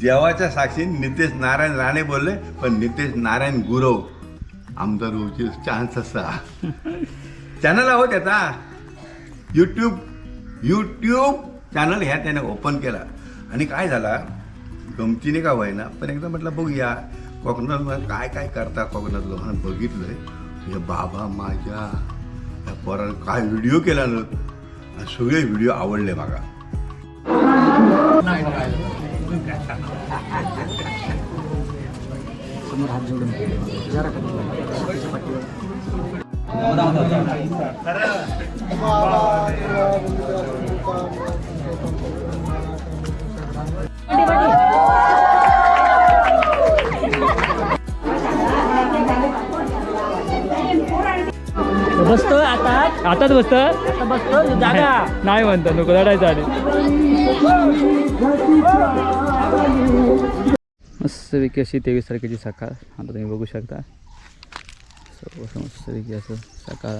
देवाच्या साक्षी नितेश नारायण राणे बोलले पण नितेश नारायण गुरव. आमदार होऊचे चान्स असा. चॅनल आहो हो त्याचा. यूट्यूब यूट्यूब चॅनल ह्या त्याने ओपन केला. आणि काय झाला? गमतीने का होईना पण एकदा म्हटलं बघूया कोकणात काय काय करता कोकणात लोकांना बघितलंय हे बाबा माझ्या या पोरानं काय व्हिडिओ केला ना? सगळे व्हिडिओ आवडले मागा समोर हात जोडून जरा बसतो आता. आताच बसतो आता बसतो जागा. नाही म्हणतो नको रडायचं आधी. मस्तपैकी अशी तेवीस तारखेची सकाळ. आता तुम्ही बघू शकता. सो असं मस्तपैकी असं सकाळ.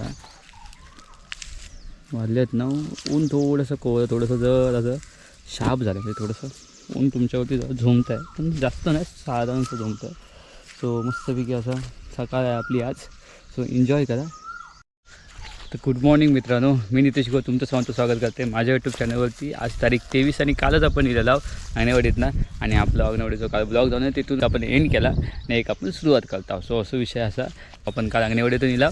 वाजलेत ना ऊन थोडंसं कोवळं थोडंसं जर असं शार्प झालं म्हणजे थोडंसं ऊन तुमच्यावरती जरा झोमतं आहे पण जास्त नाही साधारणसं झोमतं आहे सो मस्तपैकी असं सकाळ आहे आपली आज. सो एन्जॉय करा. तर गुड मॉर्निंग मित्रांनो. मी नितेश गो तुमचं सर्वांचं स्वागत करते माझ्या यूट्यूब चॅनलवरती आज तारीख तेवीस आणि कालच आपण लिहिलेला आहोत अंगणवाडीतनं आणि आपला अंगणवाडीचा काल ब्लॉग जाऊन तिथून आपण एंड केला. आणि एक आपण सुरुवात करत आहोत. सो असं विषय असा. आपण काल अंगणवाडीतून नेला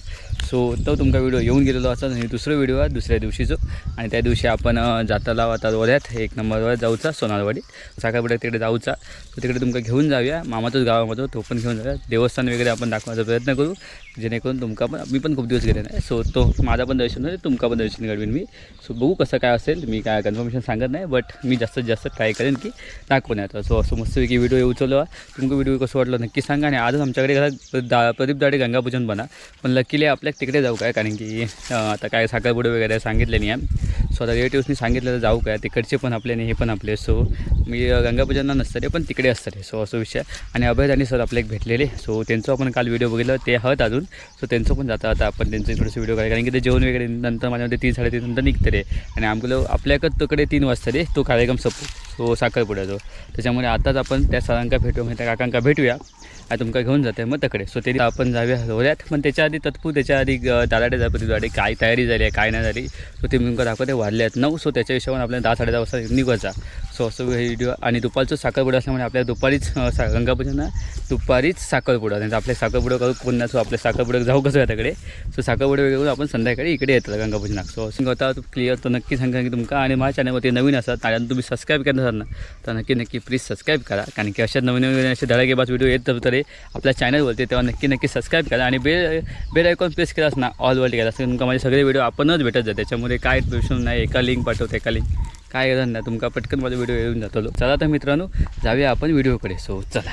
सो तो तुमचा व्हिडिओ येऊन गेलेलो असा आणि दुसरा व्हिडिओ आहे दुसऱ्या दिवशीचो. आणि त्या दिवशी आपण जाताला आता रोऱ्यात एक नंबरवर जाऊचा सोनारवाडी. सकाळपुढे तिकडे जाऊचा. तर तिकडे तुमका घेऊन जाऊया. मामाच्याच गावामध्ये तो पण घेऊन जाऊया. देवस्थान वगैरे आपण दाखवायचा प्रयत्न करू. जेणेकरून तुमका पण मी पण खूप दिवस गेले नाही. सो तो माझा पण दर्शन होईल तुमका पण दर्शन घडवीन मी. सो बघू कसं काय असेल. मी काय कन्फर्मेशन सांगत नाही बट मी जास्तीत जास्त ट्राय करेन की दाखवण्यात सो असं मस्तपैकी व्हिडिओ येऊ चलो तुमका व्हिडिओ कसं वाटलं नक्की सांगा आणि आजच आमच्याकडे घरात दा प्रदीप दाडे गंगापूजन बना. पण लकीली आपल्या तिकडे जाऊ काय? कारण की आता काय साखरपुडे वगैरे सांगितले नाही आहे सो आता रिलेटिव्सनी तर जाऊ काय? तिकडचे पण आपले आणि हे पण आपले. सो मी गंगापूजनला नसतं पण तिकडे असतं सो असो विषय. आणि अभय आणि सर आपले एक भेटलेले. सो त्यांचं आपण काल व्हिडिओ बघितलं. ते हत अजून. सो त्यांचं पण जातं आता आपण त्यांचं थोडंसं व्हिडिओ करायला. कारण की ते जेवण वगैरे नंतर माझ्यामध्ये तीन साडेतीन नंतर निघतं रे. आणि आमचं आपल्याकडं तिकडे तीन वाजता रे. तो कार्यक्रम संपू सो साखरपुड्याचो त्याच्यामुळे आताच आपण त्या सरांका भेटू. म्हणजे त्या काकांका भेटूया. तुमका घेऊन जाते मग तकडे. सो ते आपण जाऊया हलवल्यात पण त्याच्या आधी तत्पू त्याच्या आधी दादाडे जापती दाडे काय तयारी झाली आहे काय नाही झाली सो ते मी तुमका दाखवते. वाढले आहेत नऊ सो त्याच्या हिशोबाने आपल्याला दहा साडे दहा वाजता निघायचा सो असं व्हिडिओ आणि दुपारचं साखरपुडा असल्यामुळे आपल्याला दुपारीच सा गंगापूजन दुपारीच साखरपुडा. नाही तर आपल्या साखरपुडा करू कोण नाही सो आपल्या साखरपुडा जाऊ कसं आहे त्याकडे सो साखरपुडा वगैरे आपण संध्याकाळी इकडे येतात गंगापूजनाक सो असं होता क्लिअर तर नक्की सांगा की तुमका आणि माझ्या चॅनलवरती नवीन असतात आणि तुम्ही सबस्क्राईब करत असाल ना तर नक्की नक्की प्लीज सबस्क्राईब करा. कारण की अशा नवीन नवीन असे धडाकेबाज व्हिडिओ येत तर आपल्या चॅनलवरती तेव्हा नक्की नक्की सबस्क्राईब करा आणि बेल बेल आयकॉन प्रेस केलास ना ऑल वर्ल्ड केला असं तुमका माझे सगळे व्हिडिओ आपणच भेटत जाते त्याच्यामुळे काय प्रश्न नाही एका लिंक पाठवते एका लिंक काय नाही तुमका पटकन माझा व्हिडिओ येऊन जातो. चला तर मित्रांनो जाऊया आपण व्हिडिओकडे सो चला.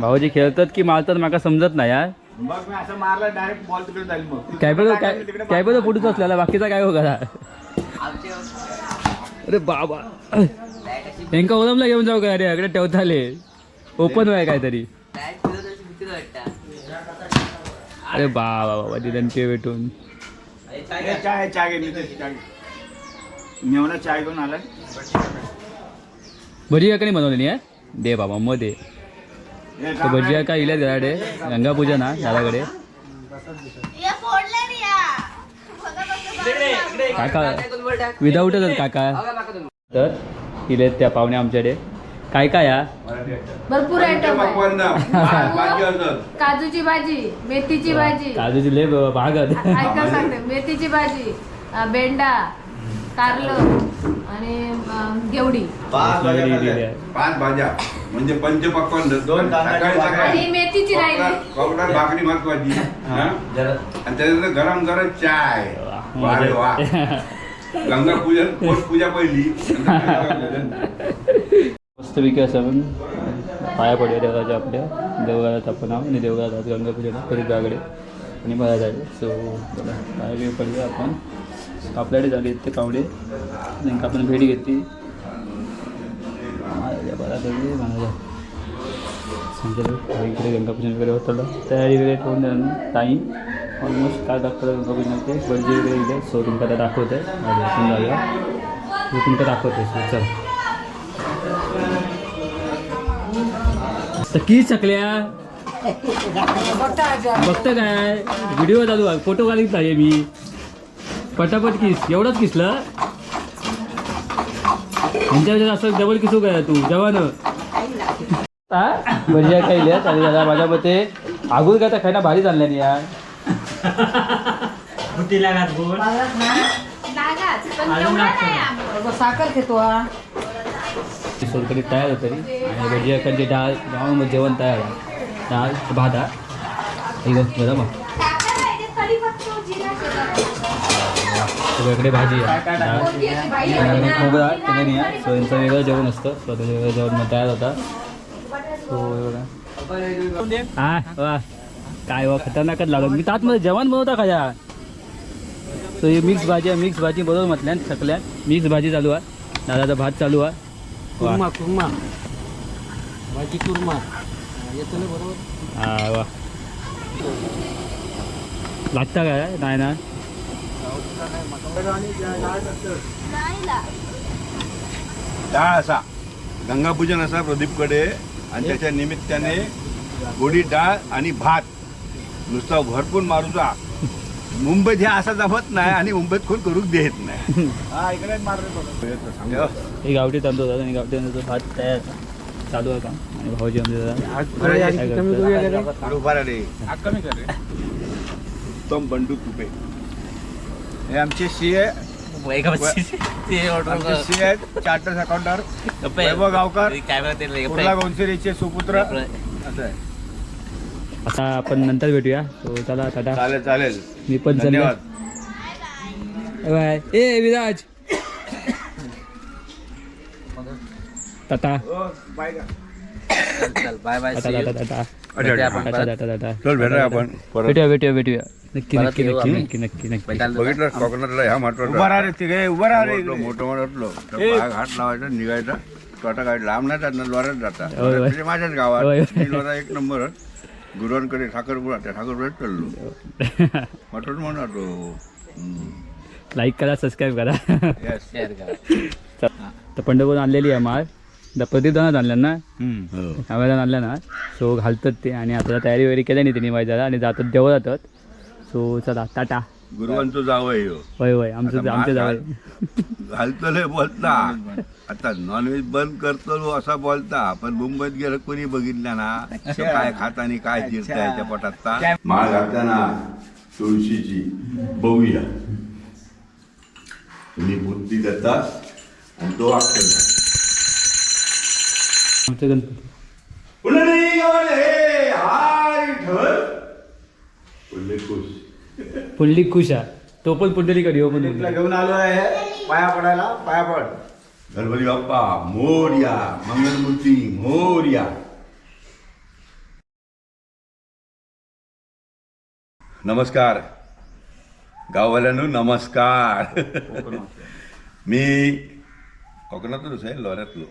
भाऊजी खेळतात की मारतात माका समजत नाही यार. मग मी असं मारला डायरेक्ट बॉल तिकडे जाईल मग. कॅबेलो कॅबेलो पुढेच असलेला बाकीचा काय हो करा अरे बाबा. त्यांका ओलमला घेऊन जाऊ का? अरे अकडे ठेवता आले ओपन आहे काहीतरी. अरे बाबा बाबा दिदन ते भेटून चाय चाय घेतली तशी चाय मेवना चाय घेऊन आलाय. भजिया का नाही बनवलेली आहे? दे बाबा मध्ये तर भजिया का इल्या गंगा पूजा ना दादाकडे काका विदाऊटच काका. तर इले त्या पाहुणे आमच्याकडे. काय काय या? भरपूर आयटम काजूची भाजी मेथीची भाजी. काजूची लय भागत. ऐका सांगते मेथीची भाजी बेंडा कारलं आणि घेवडी. पाच भाज्या खाल्ल्या. पाच भाज्या. म्हणजे पंच पकवान दोन तांदळाची सकाळी भाकरी. सकाळी आणि मेथीची राहिली. भाकरी महत्वाची. हा? आणि त्याच्यानंतर गरम गरम चाय. वा रे वा. गंगा पूजन पोट पूजा पहिली. मस्तपैकी असं आपण पाया पडूया देवाच्या आपल्या. देवघरात आपण नाव आणि देवघरात आज गंगा पूजन परत गागडे आणि मला जायचं सो पाया बिया पडूया आपण. आपल्याकडे झाले ते पावडे त्यांना आपण भेट घेतली. इकडे गंगापूजन वगैरे होतं तयारी वगैरे ठेवून द्या टाईम ऑलमोस्ट काय दाखवलं गंगापूजन ते? बर्जे वगैरे इथे सो तुमका आता दाखवत तुमका दाखवते चल. तर की चकल्या? बघतं काय? व्हिडिओ चालू फोटो काढित आहे मी. पटापट किस एवढंच किसलं? यांच्या असं डबल किसू काय तू जवान. भजिया खायल्यात आणि दादा माझ्या मते आगून काय खायला भारी चालल्या नाही यार. आंबट. साखर घेतो सोलकडी तयार होतं आणि भजिया खायची डाळ गावामध्ये जेवण तयार आहे. डाळ भात हा. बघ सगळीकडे भाजी आहे. डाळ कोणती अशी बाई आणि आहे ना? खोबरा त्याने नाही आहे. सो यांचं वेगळं जेवण असतं. स्वतःचं वेगळं जेवण मग तयार होता सो एवढं. हा वा. काय वा खतरनाकच लागत. मी तातमध्ये जेवण बनवता खाया सो ही मिक्स भाजी आहे. मिक्स भाजी बरोबर म्हटल्यान सकल्यान मिक्स भाजी चालू आहे. दादाचा भात चालू आहे. कुर्मा कुर्मा. भाजी कुर्मा. येतो ना बरोबर? हा वा. लागता काय नाही ना डाळ असा. गंगापूजन असा प्रदीपकडे आणि त्याच्या निमित्ताने गोडी डाळ आणि भात. नुसता भरपूर मारूचा मुंबईत हे असा जमत नाही आणि मुंबईत कोण करूक देत नाही. हा इकडे मारले हो. हे गावठी तांदूळ होता आणि गावठी तांदूळचा भात तयार. चालू आहे काम. आणि भाऊजी आमचे दादा का? कर. उत्तम बंडू तुपे. हे आमचे सी ए आमचे सी आहेत चार्टर्स अकाउंटर वैभव गावकर कुर्ला गोंसिरीचे सुपुत्र. असं आहे. आता आपण नंतर भेटूया. तो चला टाटा. चालेल चालेल. मी पण. धन्यवाद. बाय ए विराज. टाटा. हो, बाय का टाटा टाटा टाटा. अच्छा, अच्छा. टाटा टाटा टाटा चल भेटूया आपण. परत भेटूया भेटूया भेटूया. नक्की नक्की नक्की. नक्की नक्की. नक्की बघितलं कोकणातला ह्या उभा महत्त्वाचा राहा रे तिघे उभा राहा रे मोठं इकडे. मोठं लावायचा निघायचा. छोटा काय लांब नाही जात ना लोऱ्यात जाता. होय, होय. म्हणजे माझ्याच होय, गावात. होय. मी लोरा एक नंबर. गुरुवांकडे ठाकरपुरा त्या ठाकरपुऱ्यात चाललो. म्हटलं म्हणा तो लाईक करा. सबस्क्राईब करा. येस तर पंढरपूर आणलेली आहे माळ. द प्रदीप दानात आणल्या ना आम्हाला आणल्या ना सो घालतात ते आणि आता तयारी वगैरे केल्या नाही त्यांनी माहिती आणि जातात देव जातात. सो चला टाटा. गुरुवांचं जावं आहे ह्यो. होय होय आमचं आमचे मा- जावं घालतले बोलता. आता नॉनव्हेज बंद करतो असा बोलता. पण मुंबईत गेलं कोणी बघितलं ना? काय खातानी काय जिरता याच्या पोटात माळ घालताना तुळशीची बघूया तुम्ही बुद्धी देता आणि तो अक्षर आमचं गणपती पुंडलिक. पुंडलिक खुश. पुंडलिक खुश आहे तो पण पुंडलिक हो पण तिला घेऊन आलो आहे पाया पडायला पाया पड गणपती बाप्पा मोर्या मंगलमूर्ती मोर्या नमस्कार गाववाल्यांनो नमस्कार मी कोकणातूनच आहे लोऱ्यातलो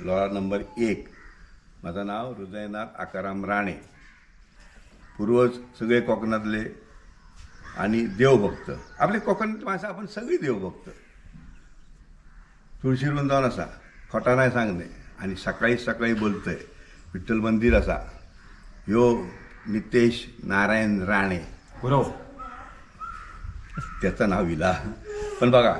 लोरा नंबर एक. माझं नाव हृदयनाथ आकाराम राणे. पूर्वज सगळे कोकणातले आणि देवभक्त. आपले कोकणात माणसं आपण सगळी देवभक्त. तुळशी वृंदावन असा. खोटा नाही सांगणे. आणि सकाळी सकाळी बोलतंय. विठ्ठल मंदिर असा. यो नितेश नारायण राणे. बरोबर त्याचं नाव विला. पण बघा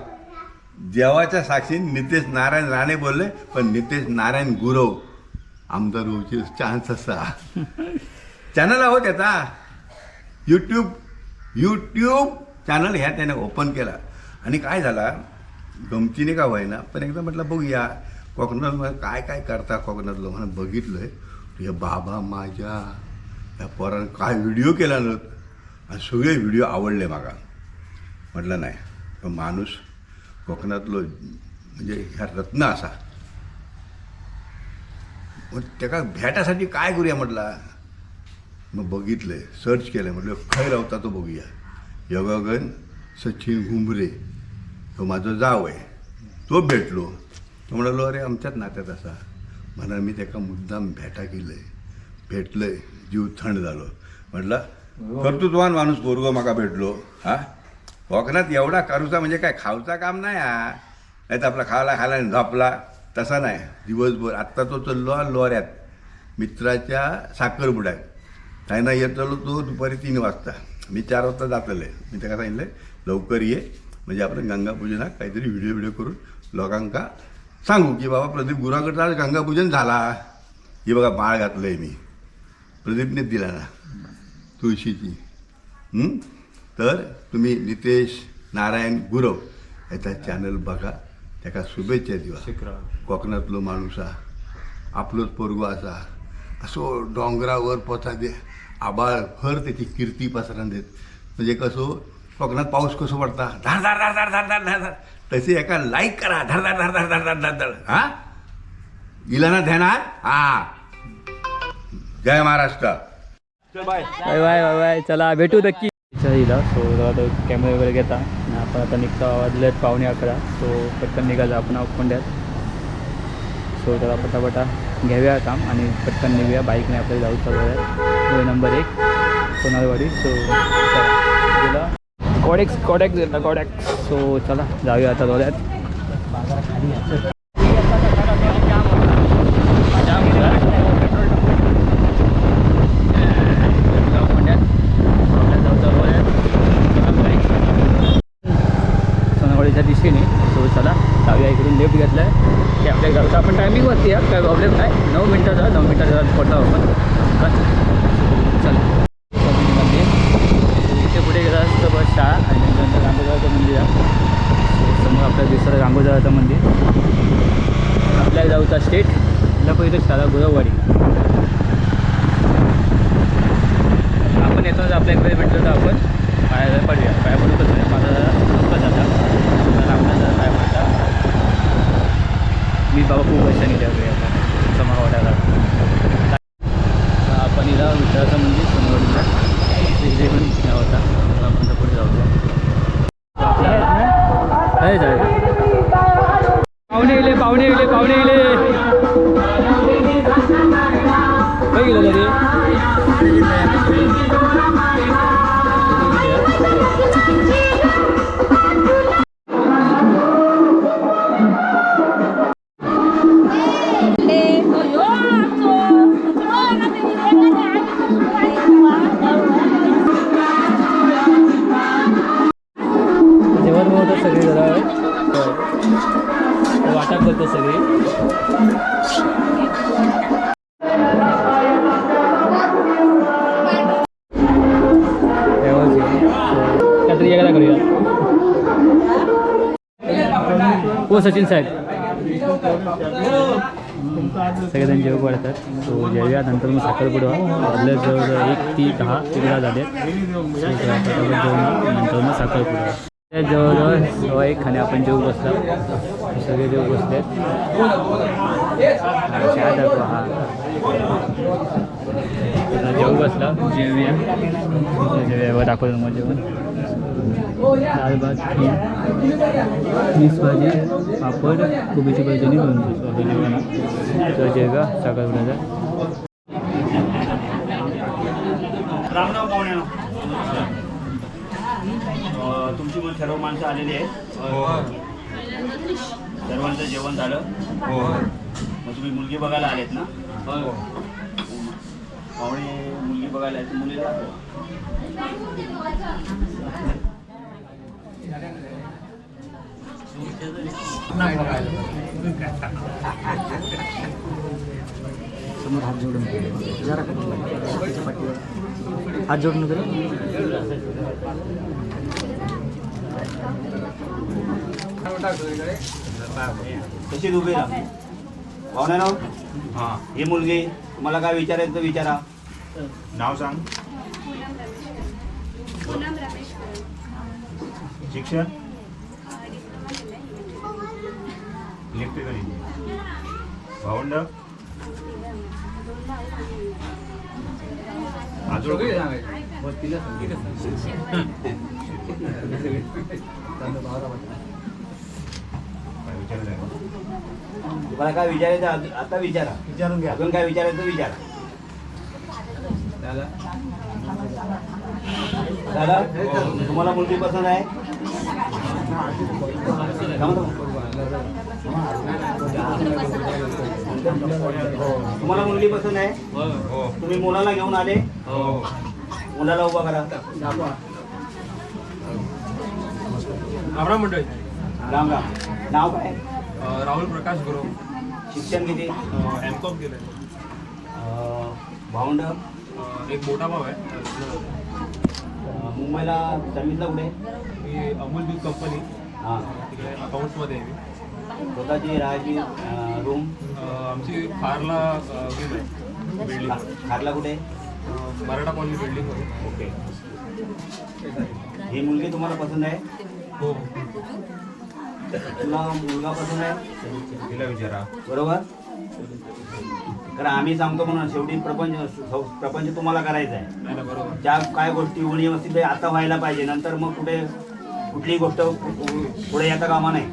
देवाच्या साक्षीने नितेश नारायण राणे बोलले पण नितेश नारायण गुरव. आमदार होऊची चान्स असा. चॅनल आहो हो त्याचा. यूट्यूब यूट्यूब चॅनल ह्या त्याने ओपन केला. आणि काय झाला? गमतीने का व्हायना पण एकदा म्हटलं बघूया. कोकणात काय काय करता कोकणातलं बघितलं बघितलंय? हे बाबा माझ्या या पोरानं काय व्हिडिओ केला नव्हतं आणि सगळे व्हिडिओ आवडले मागा. म्हटलं नाही माणूस कोकणातलो म्हणजे ह्या रत्न असा. मग त्याका भेटासाठी काय करूया म्हटला? मग बघितलं सर्च केलं म्हटलं खंय रावता तो बघूया. योगागन सचिन घुंबरे तो माझं जाव आहे. तो भेटलो. तो म्हणालो अरे आमच्याच नात्यात असा. म्हणा मी त्याका मुद्दाम भेटा केलंय. भेटलंय. जीव थंड झालो. म्हटलं कर्तृत्वान माणूस पोरगो म्हाका भेटलो. हा? कोकणात एवढा करूचा म्हणजे काय खावचा काम नाही हा. नाही तर आपला खायला खायला आणि झोपला. तसा नाही. दिवसभर आत्ता तो चललो लोऱ्यात. मित्राच्या साखरपुड्यात त्यांना चालू तो दुपारी तीन वाजता. मी चार वाजता जातले मी त्याला सांगितलं लवकर ये. म्हणजे आपण गंगापूजनात काहीतरी व्हिडिओ व्हिडिओ करून लोकांका सांगू की बाबा प्रदीप गुराकडचं आज गंगापूजन झाला. हे बघा बाळ घातलं आहे मी. प्रदीपने दिला ना. तुळशीची. तर तुम्ही नितेश नारायण गुरव याचा चॅनल बघा त्याका शुभेच्छा दिवा कोकणातलो माणूस हा आपलोच पोरगो असा असो डोंगरावर पोचा दे आबाळ भर त्याची कीर्ती पसरण देत म्हणजे कसो कोकणात पाऊस कसो पडता धाड धाड धाड धाड धाड धाड धाड धाड तसे एका लाईक करा धड धड धड धड धड धड धड धड हा इला ना ध्यानात हा जय Maharashtra bye bye bye bye चला भेटू नक्की इला सो तो कॅमेरा वगैरे घेता. आणि आपण आता निघता वाजलेत पावणे अकरा. सो पटकन निघायचं आपण अकोंड्यात सो त्याला पटापटा घ्याव्या काम आणि पटकन निघूया. बाईकने आपल्याला जाऊ चालू आहे. नंबर एक. सोनारवाडी. सो चला. कॉडेक्स कॉडेक्स येतात कॉडेक्स सो चला. जाऊया आता डोळ्यात. हो सचिन साहेब. सगळेजण जेव वाढतात सो जेव्या. नंतर मग साखरपुडा आपल्या जवळ एक ती दहा तिकडा झाले. नंतर मग साखरपुडा त्या जवळजवळ जेव्हा एक खाणे आपण जेव बसला. सगळे जेव बसले. हां. जेव बसला. जेवूया. जेव्हा दाखवलं मग जेवण. दाल भात मिक्स भाजी पापड कोबीची भाजी हे तर जेवा साखरपुड्याचा रामराव पाहुणे तुमची मग सर्व माणसं आलेली आहेत. सर्वांचं जेवण झालं. मग तुम्ही मुलगी बघायला आलेत ना? पाहुणे बघायला मुलीला. समोर हात जोडून जरा पाठीवर. हात जोडून गेलं कशी उभे राहा पाहुणे नाव ही मुलगी तुम्हाला काय विचारायचं तर विचारा. नाव सांग. शिक्षण? इलेक्ट्रिकल भावंड? अजून काय विचारायचं आहे का? तुम्हाला काय विचारायचं? आता विचारा. विचारून घ्या. अजून काय विचारायचं विचारा. दादा? तुम्हाला मुलगी पसंत आहे. तुम्हाला मुलगी पसंत आहे? तुम्ही मुलाला घेऊन आले? मुलाला उभा करा. आमरा मंडळी. राम राम. नाव काय? राहुल प्रकाश गुरव. शिक्षण किती? एम कॉम केलं भावंड? एक मोठा भाव आहे. मुंबईला सर्व्हिसला कुठे? मी अमूल दूध कंपनी. हां. तिकडे अकाउंट्समध्ये आहे मी. स्वतःची राहायची रूम आमची फारला रूम आहे. बिल्डिंग खारला कुठे? मराठा कॉलनी बिल्डिंगमध्ये ओके. ही मुलगी तुम्हाला पसंत आहे? हो. तुला मुलगा पसंत आहे? तिला विचारा. बरोबर? कारण आम्ही सांगतो म्हणून शेवटी प्रपंच प्रपंच तुम्हाला करायचा आहे. नाही ना बरोबर. ज्या काय गोष्टी व्यवस्थित आता व्हायला पाहिजे. नंतर मग कुठे कुठलीही गोष्ट पुढे येता कामा नाही.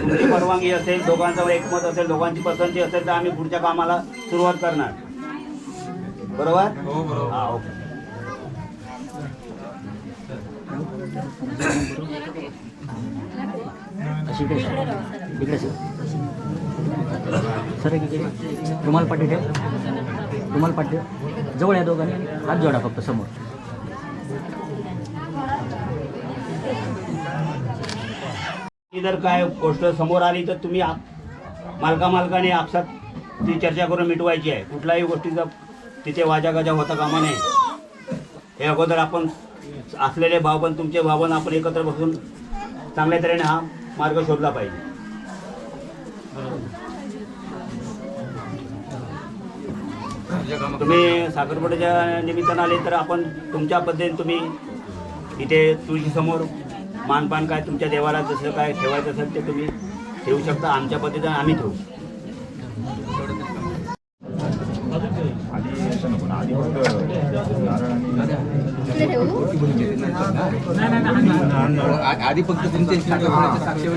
तुमची परवानगी असेल दोघांचं एकमत असेल दोघांची पसंती असेल तर आम्ही पुढच्या कामाला सुरुवात करणार. बरोबर? हो बरोबर. हा ओके. इकडे सर इकडे. रुमाल पाठी ठेव. रुमाल पाठी जवळ या दोघांनी. हात जोडा फक्त समोर. ती जर काय गोष्ट समोर आली तर तुम्ही आप- मालका मालकाने आपसात ती चर्चा करून मिटवायची आहे. कुठल्याही गोष्टीचा तिथे वाजागाजा होता कामा नये. हे अगोदर आपण असलेले भाव पण तुमचे भाव पण आपण एकत्र बसून चांगल्या तऱ्हेने हा मार्ग शोधला पाहिजे. तुम्ही साखरपुड्याच्या निमित्तानं आले तर आपण तुमच्या पद्धतीने तुम्ही इथे तुळशीसमोर मानपान काय तुमच्या देवाला जसं काय ठेवायचं असेल ते तुम्ही ठेवू शकता. आमच्या पद्धतीने आम्ही ठेवू. आधी फक्त तुमचे साक्षी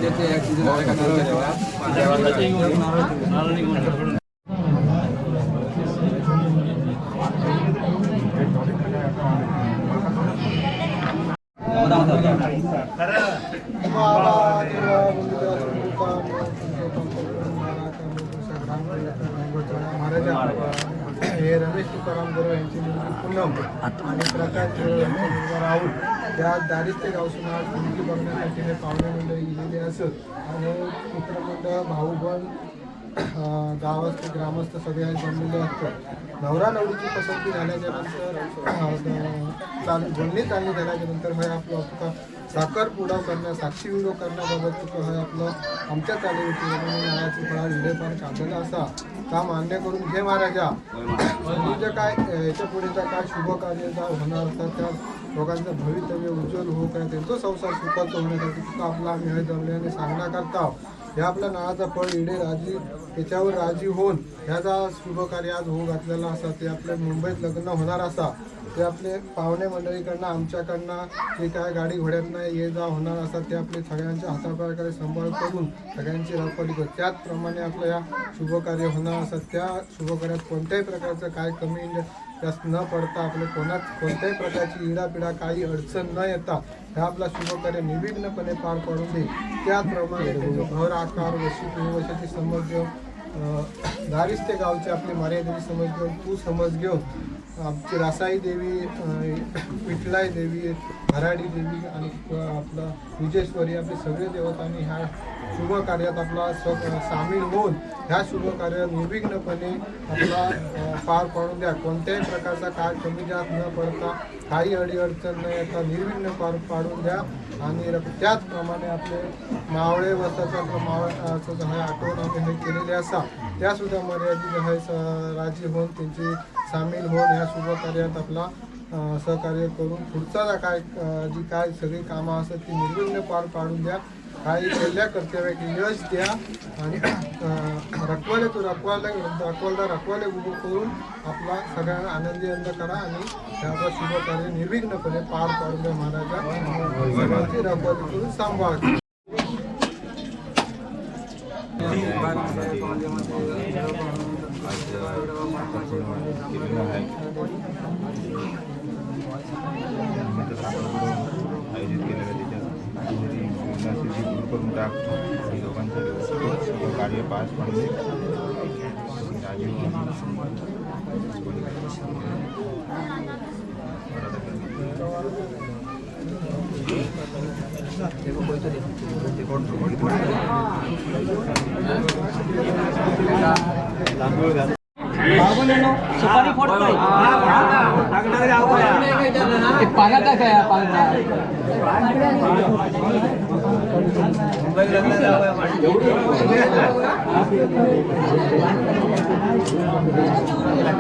हे रमेश तुकाराम गुरव यांची मुलगी पूनम आणि त्या दारिस्ते गावसून आज मुलगी बघण्यासाठी पाहुणे मंडळी गेलेले असत. आणि मित्रमंडळ भाऊ बन गावात ग्रामस्थ सगळे जमलेले असतात नवरा नवरीची पसंती झाल्याच्यानंतर चाल बोलणी चालणी झाल्याच्यानंतर हे आपलं तुका साखरपुडा करण्या साक्षी विडो करण्याबाबत तुका हे आपलं आमच्या चालीवरती नावाची फळा विडेपण काढलेला असा. का मान्य करून घे महाराजा? तुझं काय याच्या पुढेचा काय शुभ कार्य होणार असतात त्या लोकांचं भवितव्य उज्ज्वल हो काय? त्यांचं संसार सुखाचं होण्यासाठी तुका आपला आम्ही हे जमल्याने सांगणा करता ह्या आपल्या नावाचा फळ इडे राजी त्याच्यावर राजी होऊन ह्याचा शुभ कार्य आज होऊ घातलेला असा ते आपल्या मुंबईत लग्न होणार असा ते आपले पाहुणे मंडळीकडनं आमच्याकडनं जे काय गाडी घोड्यांना ये जा होणार असतात ते आपले सगळ्यांच्या हातापायाकडे सांभाळ करून सगळ्यांची रखवाली करतो त्याचप्रमाणे आपलं या शुभकार्य होणार असतात त्या शुभकार्यात कोणत्याही प्रकारचं काय कमी जास्त न पडता आपले कोणाच कोणत्याही प्रकारची इडापिडा काही अडचण न येता ह्या आपला शुभकार्य निर्विघ्नपणे पार पाडून दे. त्याचप्रमाणे घर आकार वशी वशाची समज घेऊन दारिस्ते गावचे आपले मर्यादेवी समज घेऊन तू समज घेऊन आमची रासाई देवी पिठलाई देवी भराडी देवी आणि आपला विजेश्वरी आपले सगळे देवतांनी ह्या शुभ कार्यात आपला स सामील होऊन ह्या शुभ कार्य निर्विघ्नपणे आपला पार पाडून द्या. कोणत्याही प्रकारचा काय कमी जात न पडता काही अडीअडचण न येता निर्विघ्न पार पाडून द्या. आणि त्याचप्रमाणे आपले मावळे वस्ताचा आपलं मावळाचं जे आहे आठवण आपण हे केलेले असा त्यासुद्धा मर्यादित आहे स- राजी होऊन त्यांची सामील होऊन ह्या शुभ कार्यात आपला सहकार्य करून पुढचा काय जी काय सगळी कामं असतात ती निर्विघ्न पार पाडून द्या. काही केल्या कर्तव्याचे यश द्या. आणि रखवाले तो रखवाले रखवालदार रखवाले उभं करून आपला सगळ्यांना आनंदी अंद करा आणि त्याचा शुभ कार्य निर्विघ्नपणे पार पाडून द्या महाराजा सगळ्यांची रखवाली करून सांभाळ. आयोजित केलेलं त्याच्या नसेल ती दूर करून टाक आणि दोघांचं व्यवस्थित सगळं कार्य पास पडले राजीव सुपारी फोडतोय पाण्यात टाकाय पाण्यात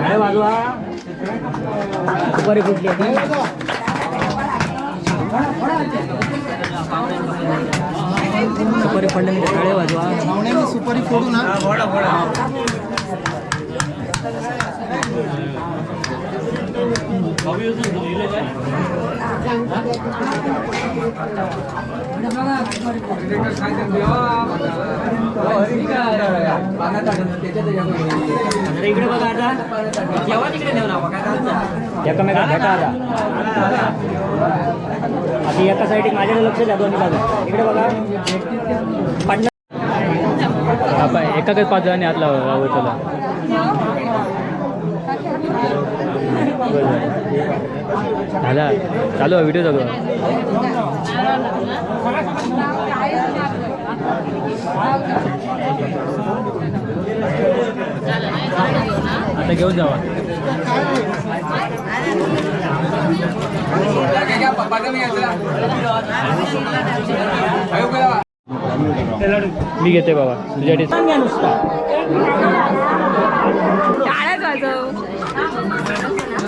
काय वाजवा? सुपारी फुटली आहे सुपारी फोडल्यानंतर टाळे वाजवा. सुपारी फोडू ना. इकडे बघा आता जेव्हा तिकडे नेऊ ना एकामेका भेटा आता आता एका साईड माझ्याकडे लक्ष द्या दोन्ही बाजू इकडे बघा पडणार एका एकाकडे पाच जणांनी हात लावा लावू झाला. चालू आहे व्हिडिओ चालू. आता घेऊन जावा. मी घेते बाबा. तुझ्यासाठी.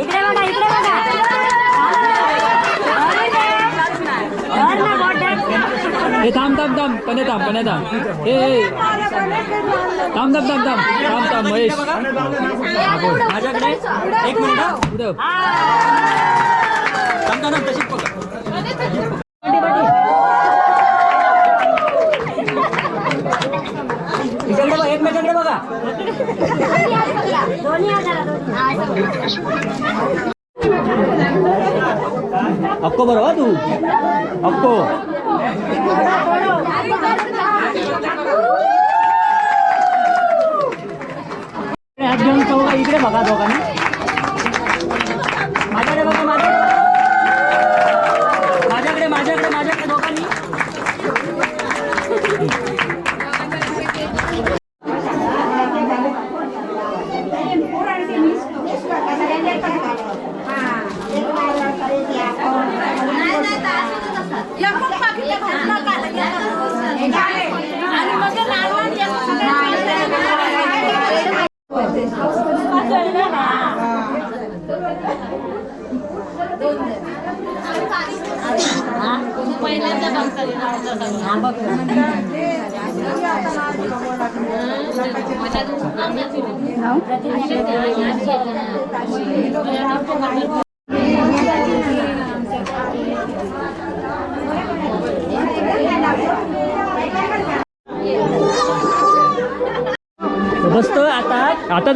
इकडे बघा इकडे बघा. ए थांब थांब थांब. पणे थांब पणे थांब. ए ए. थांब थांब थांब थांब. थांब थांब महेश. माझ्याकडे एक मिनिट हा. पुढं थांब, थांब, तशीच पकड. इकडे बघा एकमेकांकडे बघा दोन्ही हाताला अक्को बरोबर तू अक्को हात घेऊन चौघा इकडे बघा दोघांनी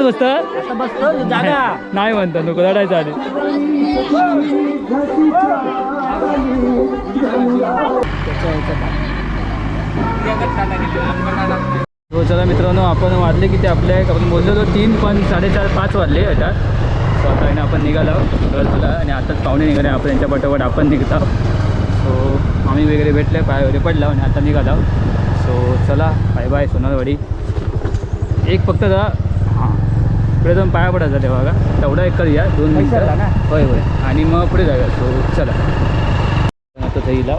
बसत? बसतो? जागा. नाही म्हणतो नको रडायचं आधी. हो चला मित्रांनो आपण वाजले की ते आपल्या आपण बोललेलो तीन पण साडेचार पाच वाजले आता सो आता आहे ना आपण निघालो. तुला आणि आताच पाहुणे निघाले. आपण यांच्या पटापट आपण निघतो. सो आम्ही वगैरे भेटले पाय वगैरे पडला आणि आता निघालो. सो चला बाय बाय सोनारवाडी एक फक्त जरा पुढे जाऊन पाया पडायचा तेव्हा का तेवढा एक करूया दोन मिनिटं. होय होय. आणि मग पुढे जाऊया. सो चला. आता ते हिला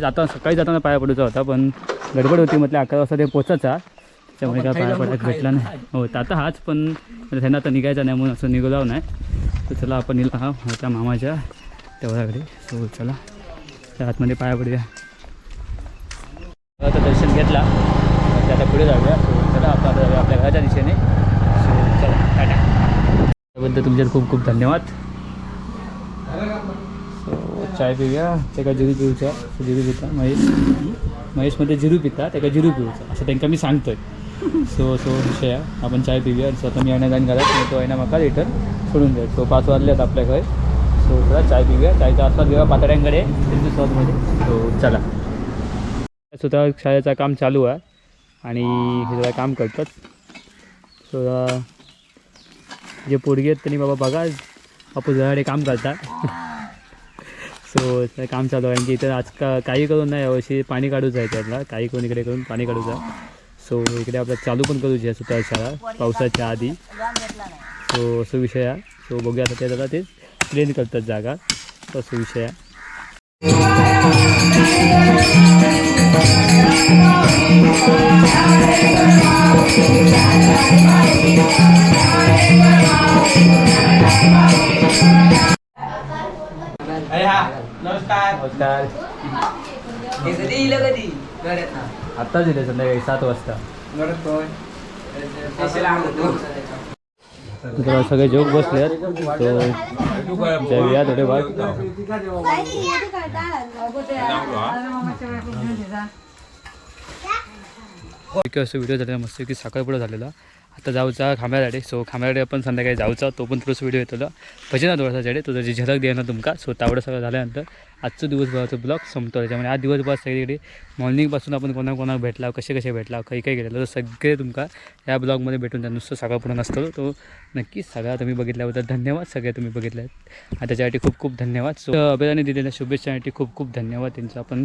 जाता सकाळी जाताना पाया पडूचा होता पण गडबड होती. म्हटलं अकरा वाजता ते पोचायचा. त्यामुळे काय पाया पडायला भेटला नाही. हो आता हाच पण त्यांना आता निघायचा नाही म्हणून असं निघालो नाही. तर चला आपण नेला हा त्या मामाच्या तेवढ्याकडे. सो चला. त्या आतमध्ये पाया पडूया. आता दर्शन घेतला. आता पुढे जाऊया. सो चला आपण जाऊया आपल्या घराच्या दिशेने. टाटा त्याबद्दल तुमच्यावर खूप खूप धन्यवाद. सो चाय पिऊया. त्याका जिरू पिऊचा. जिरू पिता. महेश. महेशमध्ये जिरू पिता तेका जिरू पिऊचा. असं त्यांना मी सांगतोय. सो सो विषय आपण चाय पिऊया. स्वतः मी येण्या जाईन घरात तो येण्या म्हाका रिटर्न सोडून जाईल सो पाच वाजल्यात आपल्याकडे. सो चला चाय पिऊया. चायचा आस्वाद घेऊया पातळ्यांकडे. त्यांच्या स्वादमध्ये सो चला. स्वतः शाळेचं काम चालू आहे. आणि हे काम करतात. सो जे पोरगे आहेत त्यांनी बाबा बघा बापू जराडे काम करतात सो ते काम चालू आहे. की इथं आज का काही करून नाही यावर्षी पाणी काढूच आहे त्याला काही करून इकडे करून पाणी काढूच आहे सो इकडे आपलं चालू पण करूची आहे सुद्धा शाळा पावसाच्या आधी. सो असं विषय आहे. सो बघूया आता ते जरा ते क्लीन करतात जागा. तो असं विषय आहे. नमस्कार. आत्ता दिले संध्याकाळी सात वाजता. तर सगळे जोक बसले तो जेवूया थोडे भाग एक असं व्हिडिओ झालेला मस्त की सकाळ झालेला. आता जाऊचा खांब्यासाठी सो खांब्यासाठी आपण संध्याकाळी जाऊचा तो पण थोडंसं व्हिडिओ येतो ना थोडासा झाडे तो त्याची झलक द्या ना तुमका सो तावडं सगळं झाल्यानंतर आजचं दिवसभराचं ब्लॉग संपतो. त्याच्यामुळे आज दिवसभर सगळीकडे मॉर्निंगपासून आपण कोणा कोणाला भेटला कसे कसे भेटला काही काही गेलेलो तर सगळे तुमका या ब्लॉगमध्ये भेटून त्या नुसतं सकाळपर्यंत असतो तो नक्कीच सगळा तुम्ही बघितल्याबद्दल धन्यवाद. सगळे तुम्ही बघितले आहेत त्याच्यासाठी खूप खूप धन्यवाद. सो अभिराने दिलेल्या शुभेच्छासाठी खूप खूप धन्यवाद. त्यांचं आपण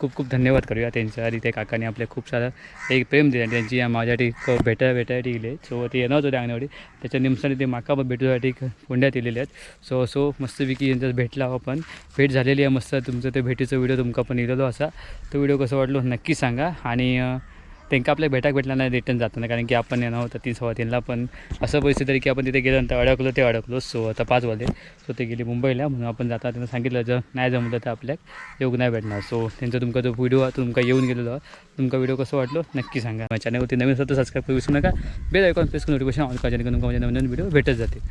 खूप खूप धन्यवाद करूया. त्यांच्या आधी त्या काकाने आपल्या खूप सारा एक प्रेम दिलं. त्यांची या माझ्यासाठी भेटायला भेटायला भेटायसाठी गेले सो ते येणार होते अंगणवाडी त्याच्या निमसाने ते माका पण भेटूसाठी कोंड्यात दिलेले आहेत. सो सो मस्तपैकी यांच्यात भेटला आपण. भेट झालेली आहे. मस्त तुमचं ते भेटीचं व्हिडिओ तुमका पण इलेलो असा. तो व्हिडिओ कसं वाटलो नक्की सांगा. आणि त्यांना आपल्या भेटाक भेटला नाही रिटर्न जाताना. कारण की आपण येणार होतं तीन सव्वा तीनला. पण असं परिस्थिती तरी की आपण तिथे गेल्यानंतर अडकलो ते अडकलो. सो आता पाच वाजले. सो ते गेले मुंबईला. म्हणून आपण जाता त्यांना सांगितलं जर नाही जमलं तर आपल्याक योग नाही भेटणार. सो त्यांचा तुमचा जो व्हिडिओ आहे तो तुमका येऊन गेलेलो तुमचा तुमका व्हिडिओ कसं वाटलो? नक्की सांगा. माझ्या चॅनलवरती नवीन असतं सबस्क्राईब करू विसरू नका. Bell icon press notification on करा जेणेकरून तुमका माझे नवीन नवीन व्हिडिओ भेटत जाते